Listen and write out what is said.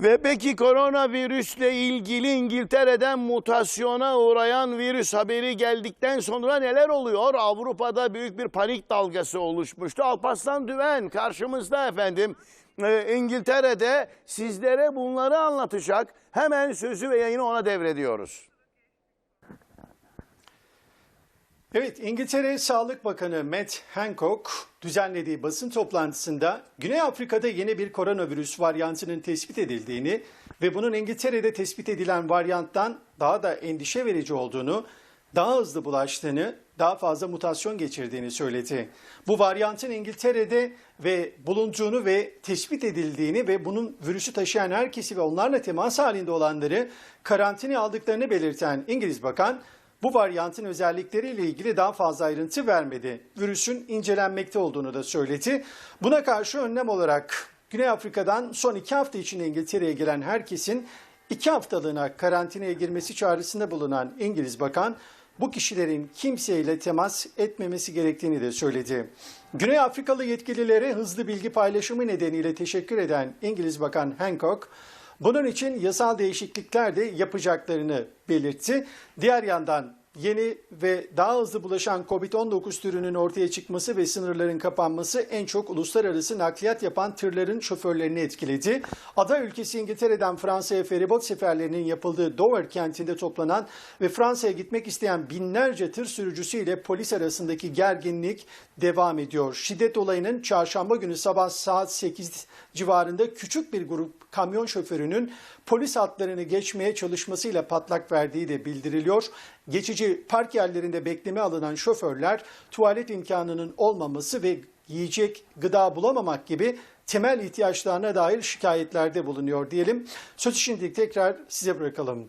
Ve peki koronavirüsle ilgili İngiltere'den mutasyona uğrayan virüs haberi geldikten sonra neler oluyor? Avrupa'da büyük bir panik dalgası oluşmuştu. Alparslan Düven karşımızda efendim. Ee, İngiltere'de sizlere bunları anlatacak. Hemen sözü ve yayını ona devrediyoruz. Evet, İngiltere Sağlık Bakanı Matt Hancock düzenlediği basın toplantısında Güney Afrika'da yeni bir koronavirüs varyantının tespit edildiğini ve bunun İngiltere'de tespit edilen varyanttan daha da endişe verici olduğunu, daha hızlı bulaştığını, daha fazla mutasyon geçirdiğini söyledi. Bu varyantın İngiltere'de ve bulunduğunu ve tespit edildiğini ve bunun virüsü taşıyan herkesi ve onlarla temas halinde olanları karantinaya aldıklarını belirten İngiliz Bakan, bu varyantın özellikleriyle ilgili daha fazla ayrıntı vermedi. Virüsün incelenmekte olduğunu da söyledi. Buna karşı önlem olarak Güney Afrika'dan son iki hafta içinde İngiltere'ye gelen herkesin iki haftalığına karantinaya girmesi çağrısında bulunan İngiliz Bakan, bu kişilerin kimseyle temas etmemesi gerektiğini de söyledi. Güney Afrikalı yetkililere hızlı bilgi paylaşımı nedeniyle teşekkür eden İngiliz Bakan Hancock, bunun için yasal değişiklikler de yapacaklarını belirtti. Diğer yandan yeni ve daha hızlı bulaşan Covid-19 türünün ortaya çıkması ve sınırların kapanması en çok uluslararası nakliyat yapan tırların şoförlerini etkiledi. Ada ülkesi İngiltere'den Fransa'ya feribot seferlerinin yapıldığı Dover kentinde toplanan ve Fransa'ya gitmek isteyen binlerce tır sürücüsü ile polis arasındaki gerginlik devam ediyor. Şiddet olayının çarşamba günü sabah saat 8 civarında küçük bir grup kamyon şoförünün polis hatlarını geçmeye çalışmasıyla patlak verdiği de bildiriliyor. Geçici park yerlerinde bekleme alınan şoförler tuvalet imkanının olmaması ve yiyecek, gıda bulamamak gibi temel ihtiyaçlarına dair şikayetlerde bulunuyor diyelim. Sözü şimdi tekrar size bırakalım.